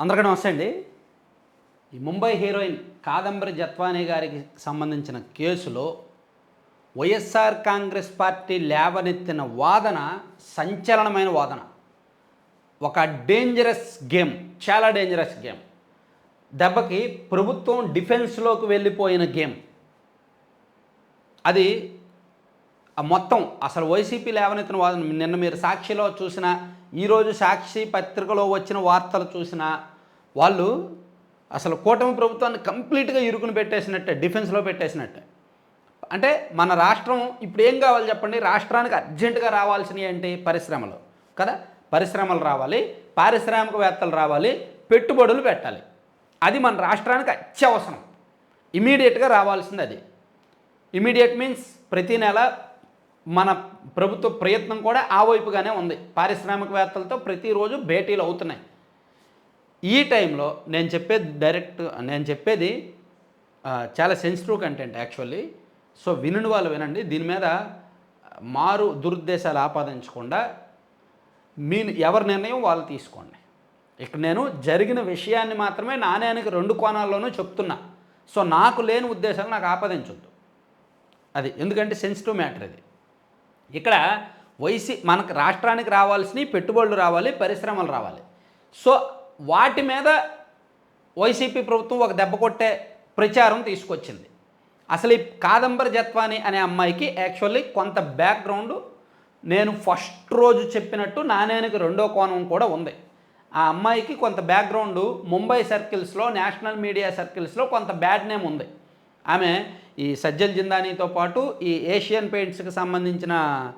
అందరికీ నమస్తే అండి. ఈ ముంబై హీరోయిన్ కాదంబరి జత్వానీ గారికి సంబంధించిన కేసులో వైఎస్ఆర్ కాంగ్రెస్ పార్టీ లేవనెత్తిన వాదన సంచలనమైన వాదన. ఒక డేంజరస్ గేమ్ చాలా డేంజరస్ గేమ్ దెబ్బకి ప్రభుత్వం డిఫెన్స్లోకి వెళ్ళిపోయిన గేమ్ అది మొత్తం అసలు వైసీపీ లేవనెత్తిన వాదన. నిన్న మీరు సాక్షిలో చూసిన ఈరోజు సాక్షి పత్రికలో వచ్చిన వార్తలు చూసిన వాళ్ళు అసలు కూటమి ప్రభుత్వాన్ని కంప్లీట్గా ఇరుకుని పెట్టేసినట్టే డిఫెన్స్లో పెట్టేసినట్టే. అంటే మన రాష్ట్రం ఇప్పుడు ఏం కావాలి చెప్పండి? రాష్ట్రానికి అర్జెంటుగా రావాల్సినవి ఏంటి? పరిశ్రమలు. కదా? పరిశ్రమలు రావాలి పారిశ్రామికవేత్తలు రావాలి పెట్టుబడులు పెట్టాలి. అది మన రాష్ట్రానికి అత్యవసరం. ఇమీడియట్గా రావాల్సింది అది. ఇమీడియట్ మీన్స్ ప్రతి నెల మన ప్రభుత్వ ప్రయత్నం కూడా ఆ వైపుగానే ఉంది. పారిశ్రామికవేత్తలతో ప్రతిరోజు భేటీలు అవుతున్నాయి. ఈ టైంలో నేను చెప్పేది డైరెక్ట్ నేను చెప్పేది చాలా సెన్సిటివ్ కంటెంట్ యాక్చువల్లీ సో వినని వాళ్ళు వినండి. దీని మీద మారు దురుద్దేశాలు ఆపాదించకుండా మీ ఎవరి నిర్ణయం వాళ్ళు తీసుకోండి. ఇక్కడ నేను జరిగిన విషయాన్ని మాత్రమే నాణ్యానికి రెండు కోణాల్లోనూ చెప్తున్నా. సో నాకు లేని ఉద్దేశాలు నాకు ఆపాదించొద్దు. అది ఎందుకంటే సెన్సిటివ్ మ్యాటర్ ఇది. ఇక్కడ వైసీ మనకు రాష్ట్రానికి రావాల్సినవి పెట్టుబడులు రావాలి పరిశ్రమలు రావాలి. సో వాటి మీద వైసీపీ ప్రభుత్వం ఒక దెబ్బ కొట్టే ప్రచారం తీసుకొచ్చింది. అసలు ఈ కాదంబరి జత్వాని అనే అమ్మాయికి యాక్చువల్లీ కొంత బ్యాక్గ్రౌండ్ నేను ఫస్ట్ రోజు చెప్పినట్టు నాణ్యానికి రెండో కోణం కూడా ఉంది. ఆ అమ్మాయికి కొంత బ్యాక్గ్రౌండ్ ముంబై సర్కిల్స్లో నేషనల్ మీడియా సర్కిల్స్లో కొంత బ్యాడ్ నేమ్ ఉంది. ఆమె ఈ సజ్జల్ జిందానీతో పాటు ఈ ఏషియన్ పెయింట్స్కి సంబంధించిన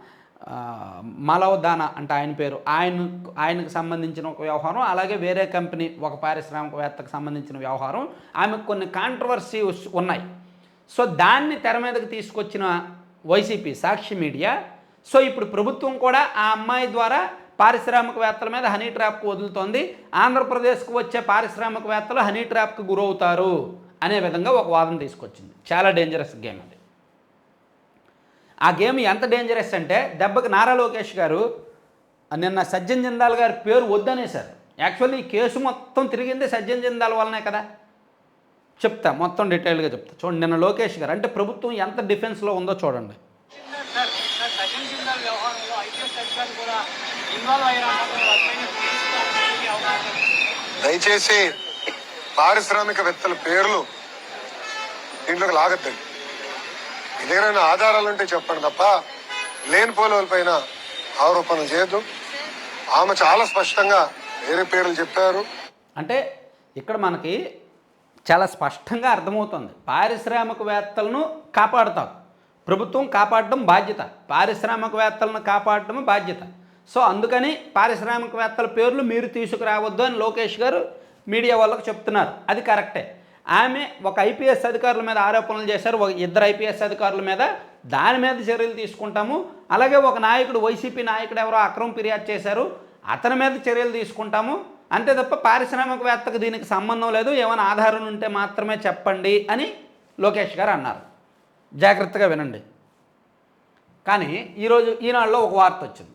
మలవదాన అంటే ఆయన పేరు. ఆయన ఆయనకు సంబంధించిన ఒక వ్యవహారం అలాగే వేరే కంపెనీ ఒక పారిశ్రామికవేత్తకు సంబంధించిన వ్యవహారం. ఆమెకు కొన్ని కాంట్రవర్సీ ఉన్నాయి. సో దాన్ని తెర మీదకి తీసుకొచ్చిన వైసీపీ సాక్షి మీడియా సో ఇప్పుడు ప్రభుత్వం కూడా ఆ అమ్మాయి ద్వారా పారిశ్రామికవేత్తల మీద హనీ ట్రాప్కు వదులుతోంది. ఆంధ్రప్రదేశ్కు వచ్చే పారిశ్రామికవేత్తలు హనీ ట్రాప్కి గురవుతారు. అనే విధంగా ఒక వాదన తీసుకొచ్చింది. చాలా డేంజరస్ గేమ్ అది. ఆ గేమ్ ఎంత డేంజరస్ అంటే దెబ్బకి నారా లోకేష్ గారు నిన్న సజ్జన్ జిందాల్ గారి పేరు వద్దనేశారు. యాక్చువల్లీ ఈ కేసు మొత్తం తిరిగింది సజ్జన్ జిందాల్ వల్లనే కదా? చెప్తా మొత్తం డీటెయిల్గా చెప్తా. చూడండి నిన్న లోకేష్ గారు అంటే ప్రభుత్వం ఎంత డిఫెన్స్లో ఉందో చూడండి. దయచేసి పారిశ్రామిక సచిన్ దయచేసి పారిశ్రామికవేత్తల పేర్లు దీంట్లోకి లాగద్దండి మీ దగ్గర ఆధారాలు ఉంటే చెప్పండి తప్ప లేని పైన ఆరోపణలు చేయొద్దు. ఆమె చాలా స్పష్టంగా వేరే పేర్లు చెప్పారు. అంటే ఇక్కడ మనకి చాలా స్పష్టంగా అర్థమవుతుంది. పారిశ్రామికవేత్తలను కాపాడుతాం. ప్రభుత్వం కాపాడడం బాధ్యత. పారిశ్రామికవేత్తలను కాపాడడం బాధ్యత. సో అందుకని పారిశ్రామికవేత్తల పేర్లు మీరు తీసుకురావద్దు అని లోకేష్ గారు మీడియా వాళ్ళకు చెప్తున్నారు. అది కరెక్టే. ఆమె ఒక ఐపీఎస్ అధికారుల మీద ఆరోపణలు చేశారు ఒక ఇద్దరు ఐపీఎస్ అధికారుల మీద దాని మీద చర్యలు తీసుకుంటాము. అలాగే ఒక నాయకుడు వైసీపీ నాయకుడు ఎవరో అక్రమ ఫిర్యాదు చేశారు అతని మీద చర్యలు తీసుకుంటాము. అంతే తప్ప పారిశ్రామికవేత్తకు దీనికి సంబంధం లేదు ఏమైనా ఆధారం ఉంటే మాత్రమే చెప్పండి అని లోకేష్ గారు అన్నారు. జాగ్రత్తగా వినండి. కానీ ఈరోజు ఈనాడులో ఒక వార్త వచ్చింది.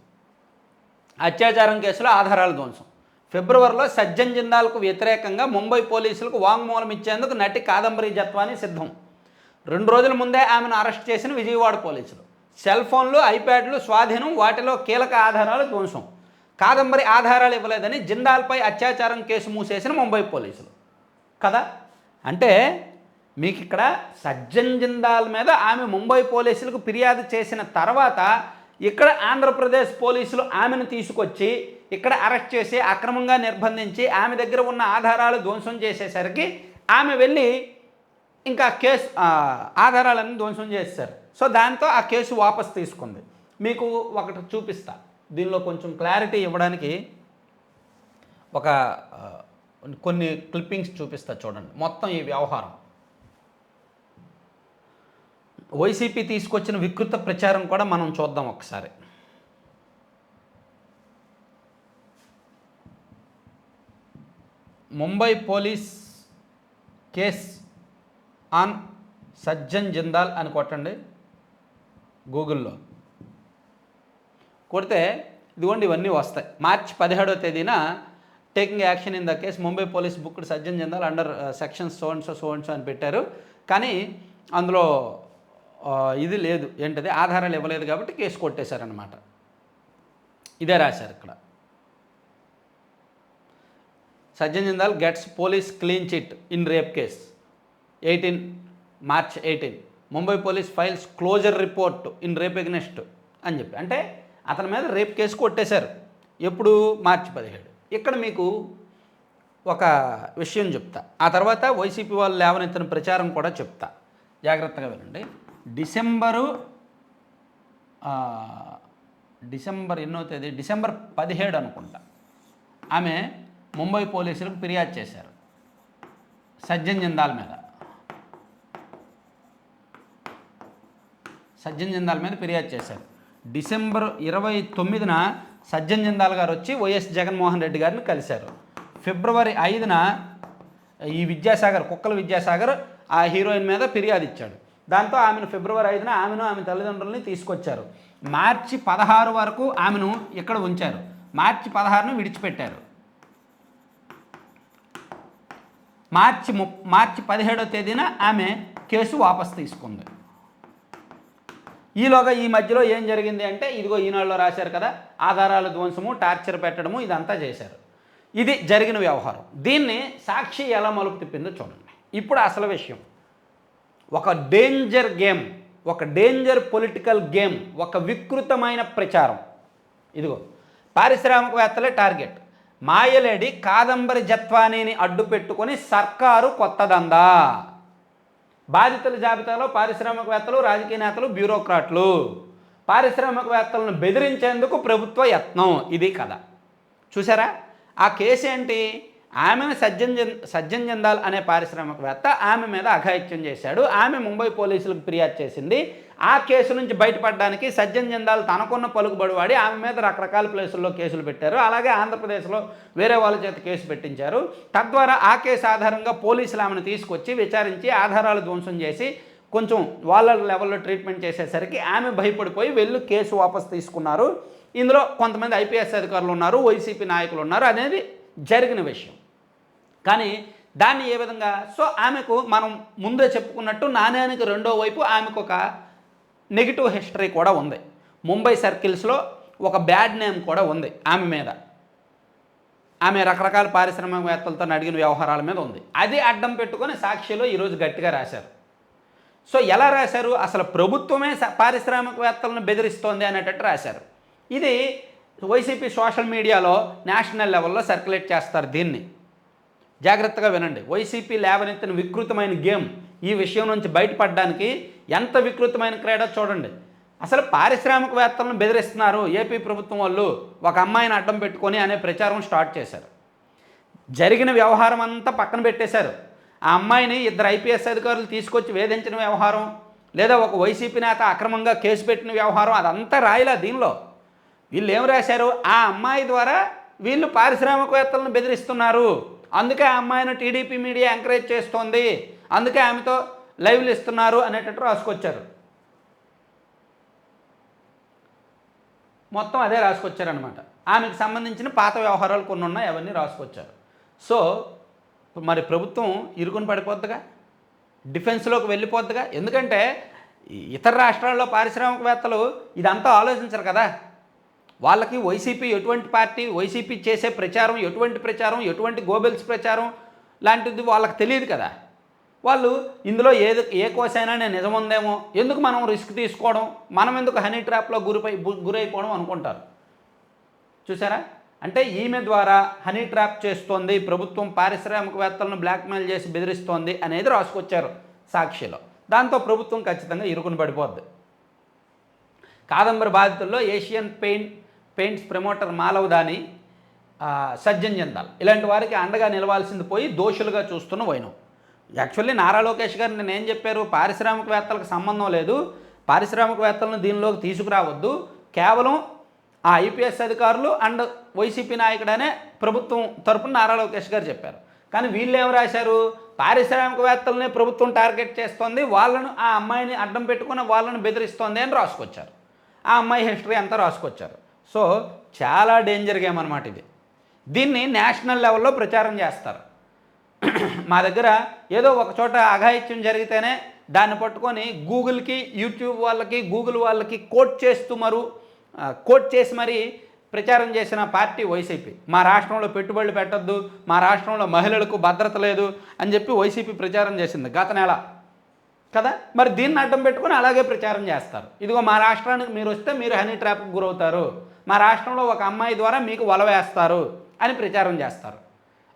అత్యాచారం కేసులో ఆధారాలు ధ్వంసం. ఫిబ్రవరిలో సజ్జన్ జిందాల్కు వ్యతిరేకంగా ముంబై పోలీసులకు వాంగ్మూలం ఇచ్చేందుకు నటి కాదంబరి జత్వాని సిద్ధం. రెండు రోజుల ముందే ఆమెను అరెస్ట్ చేసిన విజయవాడ పోలీసులు. సెల్ ఫోన్లు ఐప్యాడ్లు స్వాధీనం వాటిలో కీలక ఆధారాలు ధ్వంసం. కాదంబరి ఆధారాలు ఇవ్వలేదని జిందాల్పై అత్యాచారం కేసు మూసేసిన ముంబై పోలీసులు. కదా? అంటే మీకు ఇక్కడ సజ్జన్ జిందాల్ మీద ఆమె ముంబై పోలీసులకు ఫిర్యాదు చేసిన తర్వాత ఇక్కడ ఆంధ్రప్రదేశ్ పోలీసులు ఆమెను తీసుకొచ్చి ఇక్కడ అరెస్ట్ చేసి అక్రమంగా నిర్బంధించి ఆమె దగ్గర ఉన్న ఆధారాలు ధ్వంసం చేసేసరికి ఆమె వెళ్ళి ఇంకా కేసు ఆధారాలను ధ్వంసం చేశారు సో దాంతో ఆ కేసు వాపస్ తీసుకుంది. మీకు ఒకటి చూపిస్తా. దీనిలో కొంచెం క్లారిటీ ఇవ్వడానికి ఒక కొన్ని క్లిప్పింగ్స్ చూపిస్తా చూడండి. మొత్తం ఈ వ్యవహారం. వైసీపీ తీసుకొచ్చిన వికృత ప్రచారం కూడా మనం చూద్దాం ఒకసారి. Mumbai police case on Sajjan Jindal అని కొట్టండి గూగుల్లో. కొడితే ఇదిగోండి ఇవన్నీ వస్తాయి. మార్చి పదిహేడవ తేదీన taking action in the case Mumbai police book Sajjan Jindal under section so and so so and so అని పెట్టారు. కానీ అందులో ఇది లేదు. ఏంటది? ఆధారాలు ఇవ్వలేదు కాబట్టి కేసు కొట్టేశారనమాట ఇదే రాశారు ఇక్కడ. Sajjan Jindal gets police clean chit in rape case. Eighteen March eighteen. Mumbai police files closure report in rape against అని చెప్పి. అంటే అతని మీద రేప్ కేసు కొట్టేశారు. ఎప్పుడు? మార్చి పదిహేడు. ఇక్కడ మీకు ఒక విషయం చెప్తా. ఆ తర్వాత వైసీపీ వాళ్ళు లేవనెత్తిన ప్రచారం కూడా చెప్తా. జాగ్రత్తగా వినండి. డిసెంబరు డిసెంబర్ ఎన్నో తేదీ? డిసెంబర్ పదిహేడు అనుకుంటా. ఆమె ముంబై పోలీసులకు ఫిర్యాదు చేశారు. సజ్జన్ జిందాల్ మీద. సజ్జన్ జిందాల్ మీద ఫిర్యాదు చేశారు. డిసెంబర్ ఇరవై తొమ్మిదిన సజ్జన్ జిందాల్ గారు వచ్చి వైఎస్ జగన్మోహన్ రెడ్డి గారిని కలిశారు. ఫిబ్రవరి ఐదున ఈ విద్యాసాగర్ కుక్కల విద్యాసాగర్ ఆ హీరోయిన్ మీద ఫిర్యాదు ఇచ్చాడు. దాంతో ఆమెను ఫిబ్రవరి ఐదున ఆమెను ఆమె తల్లిదండ్రులని తీసుకొచ్చారు. మార్చి పదహారు వరకు ఆమెను ఇక్కడ ఉంచారు. మార్చి పదహారును విడిచిపెట్టారు. మార్చి ము మార్చి పదిహేడో తేదీన ఆమె కేసు వాపసు తీసుకుంది. ఈలోగా ఈ మధ్యలో ఏం జరిగింది అంటే ఇదిగో ఈనాడులో రాశారు కదా ఆధారాల ధ్వంసము టార్చర్ పెట్టడము ఇదంతా చేశారు. ఇది జరిగిన వ్యవహారం. దీన్ని సాక్షి ఎలా మలుపు తిప్పిందో చూడండి. ఇప్పుడు అసలు విషయం. ఒక డేంజర్ గేమ్ ఒక డేంజర్ పొలిటికల్ గేమ్ ఒక వికృతమైన ప్రచారం. ఇదిగో పారిశ్రామికవేత్తలే టార్గెట్ మాయలేడి కాదంబరి జత్వానీని అడ్డు పెట్టుకొని సర్కారు కొత్తదందా? బాధితుల జాబితాలో పారిశ్రామికవేత్తలు రాజకీయ నేతలు బ్యూరోక్రాట్లు. పారిశ్రామికవేత్తలను బెదిరించేందుకు ప్రభుత్వ యత్నం. ఇది కథ. చూసారా? ఆ కేసు ఏంటి ఆమెను సజ్జన్ సజ్జన్ జందాల్ అనే పారిశ్రామికవేత్త ఆమె మీద అఘాయిత్యం చేశాడు. ఆమె ముంబై పోలీసులకు ఫిర్యాదు చేసింది. ఆ కేసు నుంచి బయటపడడానికి సజ్జన్ జందాల్ తనకున్న పలుకుబడి వాడి ఆమె మీద రకరకాల ప్లేసుల్లో కేసులు పెట్టారు. అలాగే ఆంధ్రప్రదేశ్లో వేరే వాళ్ళ చేత కేసు పెట్టించారు. తద్వారా ఆ కేసు ఆధారంగా పోలీసులు ఆమెను తీసుకొచ్చి విచారించి ఆధారాలు ధ్వంసం చేసి కొంచెం వాళ్ళ లెవెల్లో ట్రీట్మెంట్ చేసేసరికి ఆమె భయపడిపోయి వెళ్ళి కేసు వాపసు తీసుకున్నారు. ఇందులో కొంతమంది ఐపీఎస్ అధికారులు ఉన్నారు వైసీపీ నాయకులు ఉన్నారు. అనేది జరిగిన విషయం. కానీ దాన్ని ఏ విధంగా సో ఆమెకు మనం ముందే చెప్పుకున్నట్టు నాణ్యానికి రెండో వైపు ఆమెకు ఒక నెగిటివ్ హిస్టరీ కూడా ఉంది. ముంబై సర్కిల్స్లో ఒక బ్యాడ్ నేమ్ కూడా ఉంది ఆమె మీద. ఆమె రకరకాల పారిశ్రామికవేత్తలతో అడిగిన వ్యవహారాల మీద ఉంది. అది అడ్డం పెట్టుకొని సాక్షిలో ఈరోజు గట్టిగా రాశారు. సో ఎలా రాశారు? అసలు ప్రభుత్వమే పారిశ్రామికవేత్తలను బెదిరిస్తోంది అనేటట్టు రాశారు. ఇది వైసీపీ సోషల్ మీడియాలో నేషనల్ లెవెల్లో సర్క్యులేట్ చేస్తారు దీన్ని. జాగ్రత్తగా వినండి. వైసీపీ లేవనెత్తిన వికృతమైన గేమ్ ఈ విషయం నుంచి బయటపడడానికి ఎంత వికృతమైన క్రీడ చూడండి. అసలు పారిశ్రామికవేత్తలను బెదిరిస్తున్నారు ఏపీ ప్రభుత్వం వాళ్ళు ఒక అమ్మాయిని అడ్డం పెట్టుకొని అనే ప్రచారం స్టార్ట్ చేశారు. జరిగిన వ్యవహారం అంతా పక్కన పెట్టేశారు. ఆ అమ్మాయిని ఇద్దరు ఐపీఎస్ అధికారులు తీసుకొచ్చి వేధించిన వ్యవహారం లేదా ఒక వైసీపీ నేత అక్రమంగా కేసు పెట్టిన వ్యవహారం అదంతా రాయలా దీనిలో. వీళ్ళు ఏం రాశారు? ఆ అమ్మాయి ద్వారా వీళ్ళు పారిశ్రామికవేత్తలను బెదిరిస్తున్నారు. అందుకే ఆ అమ్మాయిని టీడీపీ మీడియా ఎంకరేజ్ చేస్తోంది. అందుకే ఆమెతో లైవ్లు ఇస్తున్నారు అనేటట్టు రాసుకొచ్చారు. మొత్తం అదే రాసుకొచ్చారనమాట ఆమెకు సంబంధించిన పాత వ్యవహారాలు కొన్ని ఉన్నాయి అవన్నీ రాసుకొచ్చారు. సో మరి ప్రభుత్వం ఇరుకుని పడిపోద్దిగా? డిఫెన్స్లోకి వెళ్ళిపోద్దిగా? ఎందుకంటే ఇతర రాష్ట్రాల్లో పారిశ్రామికవేత్తలు ఇదంతా ఆలోచించరు కదా. వాళ్ళకి వైసీపీ ఎటువంటి పార్టీ వైసీపీ చేసే ప్రచారం ఎటువంటి ప్రచారం ఎటువంటి గోబెల్స్ ప్రచారం లాంటిది వాళ్ళకి తెలియదు కదా. వాళ్ళు ఇందులో ఏది ఏ కోసైనా నేను నిజముందేమో ఎందుకు మనం రిస్క్ తీసుకోవడం మనం ఎందుకు హనీ ట్రాప్లో గురిపై గురైపోవడం అనుకుంటారు. చూసారా? అంటే ఈమె ద్వారా హనీ ట్రాప్ చేస్తోంది ప్రభుత్వం పారిశ్రామికవేత్తలను బ్లాక్మెయిల్ చేసి బెదిరిస్తోంది అనేది రాసుకొచ్చారు సాక్షిలో. దాంతో ప్రభుత్వం ఖచ్చితంగా ఇరుకుని పడిపోద్ది. Kadambari బాధితుల్లో Asian paint paints promoter Malav దాని సజ్జన్ జందాల్. ఇలాంటి వారికి అండగా నిలవాల్సింది పోయి దోషులుగా చూస్తున్న వైనం. యాక్చువల్లీ నారా లోకేష్ గారు నేను ఏం చెప్పారు? పారిశ్రామికవేత్తలకు సంబంధం లేదు. పారిశ్రామికవేత్తలను దీనిలోకి తీసుకురావద్దు. కేవలం ఆ ఐపీఎస్ అధికారులు అండ్ వైసీపీ నాయకుడనే ప్రభుత్వం తరపున నారా లోకేష్ గారు చెప్పారు. కానీ వీళ్ళు ఏం రాశారు? పారిశ్రామికవేత్తలనే ప్రభుత్వం టార్గెట్ చేస్తోంది. వాళ్ళను ఆ అమ్మాయిని అడ్డం పెట్టుకుని వాళ్ళని బెదిరిస్తోంది అని రాసుకొచ్చారు. ఆ అమ్మాయి హిస్టరీ అంతా రాసుకొచ్చారు. సో చాలా డేంజర్ గేమ్ అనమాట ఇది. దీన్ని నేషనల్ లెవెల్లో ప్రచారం చేస్తారు. మా దగ్గర ఏదో ఒక చోట అఘాయిత్యం జరిగితేనే దాన్ని పట్టుకొని గూగుల్కి యూట్యూబ్ వాళ్ళకి గూగుల్ వాళ్ళకి కోట్ చేస్తూ మరు కోట్ చేసి మరీ ప్రచారం చేసిన పార్టీ వైసీపీ. మా రాష్ట్రంలో పెట్టుబడులు పెట్టొద్దు మా రాష్ట్రంలో మహిళలకు భద్రత లేదు అని చెప్పి వైసీపీ ప్రచారం చేసింది గత నెల. కదా? మరి దీన్ని అడ్డం పెట్టుకొని అలాగే ప్రచారం చేస్తారు. ఇదిగో మా రాష్ట్రానికి మీరు వస్తే మీరు హనీ ట్రాప్కి గురవుతారు. మా రాష్ట్రంలో ఒక అమ్మాయి ద్వారా మీకు వల వేస్తారు అని ప్రచారం చేస్తారు.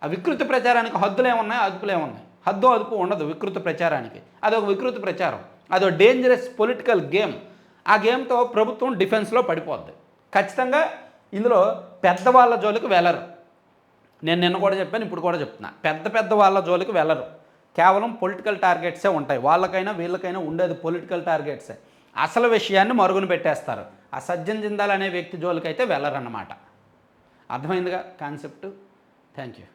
ఆ వికృత ప్రచారానికి హద్దులు అదుపులేమున్నాయి హద్దు అదుపు ఉండదు వికృత ప్రచారానికి. అదొక వికృత ప్రచారం. అదొక డేంజరస్ పొలిటికల్ గేమ్ ఆ గేమ్తో ప్రభుత్వం డిఫెన్స్లో పడిపోద్ది. ఖచ్చితంగా ఇందులో పెద్దవాళ్ళ జోలికి వెళ్ళరు నేను నిన్న కూడా చెప్పాను ఇప్పుడు కూడా చెప్తున్నా. పెద్ద పెద్ద వాళ్ళ జోలికి వెళ్ళరు కేవలం పొలిటికల్ టార్గెట్సే ఉంటాయి. వాళ్ళకైనా వీళ్ళకైనా ఉండేది పొలిటికల్ టార్గెట్సే అసలు విషయాన్ని మరుగున పెట్టేస్తారు. ఆ సజ్జన్ జిందాల్ అనే వ్యక్తి జోలికైతే వెళ్ళరన్నమాట. అర్థమైందిగా కాన్సెప్ట్ థ్యాంక్ యూ